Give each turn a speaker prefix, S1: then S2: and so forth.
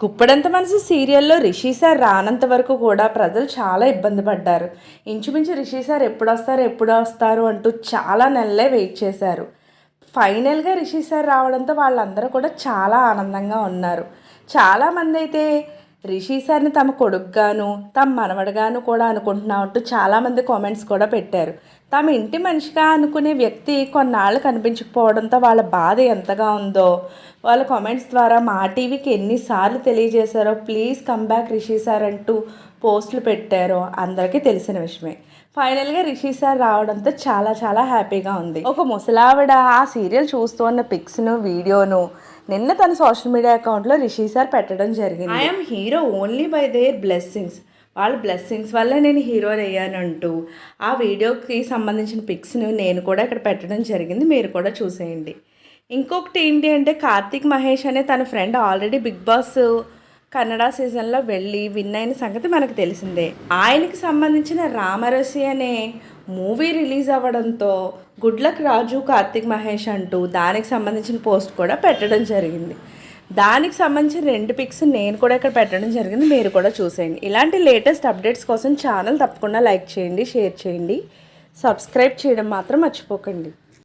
S1: గుప్పడంత మనసు సీరియల్లో రిషి సార్ రానంత వరకు కూడా ప్రజలు చాలా ఇబ్బంది పడ్డారు. ఇంచుమించు రిషి సార్ ఎప్పుడు వస్తారు ఎప్పుడు వస్తారు అంటూ చాలా నెలలే వెయిట్ చేశారు. ఫైనల్గా రిషి సార్ రావడంతో వాళ్ళందరూ కూడా చాలా ఆనందంగా ఉన్నారు. చాలామంది అయితే రిషి సార్ని తమ కొడుకుగాను తమ మనవడగాను కూడా అనుకుంటున్నా అంటూ చాలామంది కామెంట్స్ కూడా పెట్టారు. తమ ఇంటి మనిషిగా అనుకునే వ్యక్తి కొన్నాళ్ళు కనిపించకపోవడంతో వాళ్ళ బాధ ఎంతగా ఉందో వాళ్ళ కామెంట్స్ ద్వారా మా టీవీకి ఎన్నిసార్లు తెలియజేశారో please come back Rishi sir అంటూ పోస్టులు పెట్టారో అందరికీ తెలిసిన విషయమే. ఫైనల్గా రిషి సార్ రావడంతో చాలా చాలా హ్యాపీగా ఉంది. ఒక ముసలావిడ ఆ సీరియల్ చూస్తూ ఉన్న పిక్స్ను వీడియోను నిన్న తన సోషల్ మీడియా అకౌంట్లో రిషి సార్ పెట్టడం జరిగింది. I'm hero only by their blessings వాళ్ళ బ్లెస్సింగ్స్ వల్ల నేను హీరో అయ్యానంటూ ఆ వీడియోకి సంబంధించిన పిక్స్ను నేను కూడా ఇక్కడ పెట్టడం జరిగింది. మీరు కూడా చూసేయండి. ఇంకొకటి ఏంటి అంటే కార్తీక్ మహేష్ అనే తన friend already Bigg Boss Kannada సీజన్లో వెళ్ళి విన్ అయిన సంగతి మనకు తెలిసిందే. ఆయనకి సంబంధించిన రామరసి అనే మూవీ రిలీజ్ అవ్వడంతో గుడ్లక్ రాజు కార్తీక్ మహేష్ అంటూ దానికి సంబంధించిన పోస్ట్ కూడా పెట్టడం జరిగింది. దానికి సంబంధించిన రెండు పిక్స్ నేను కూడా ఇక్కడ పెట్టడం జరిగింది మీరు కూడా చూసేయండి. ఇలాంటి లేటెస్ట్ అప్డేట్స్ కోసం ఛానల్ తప్పకుండా లైక్ చేయండి షేర్ చేయండి. సబ్స్క్రైబ్ చేయడం మాత్రం మర్చిపోకండి.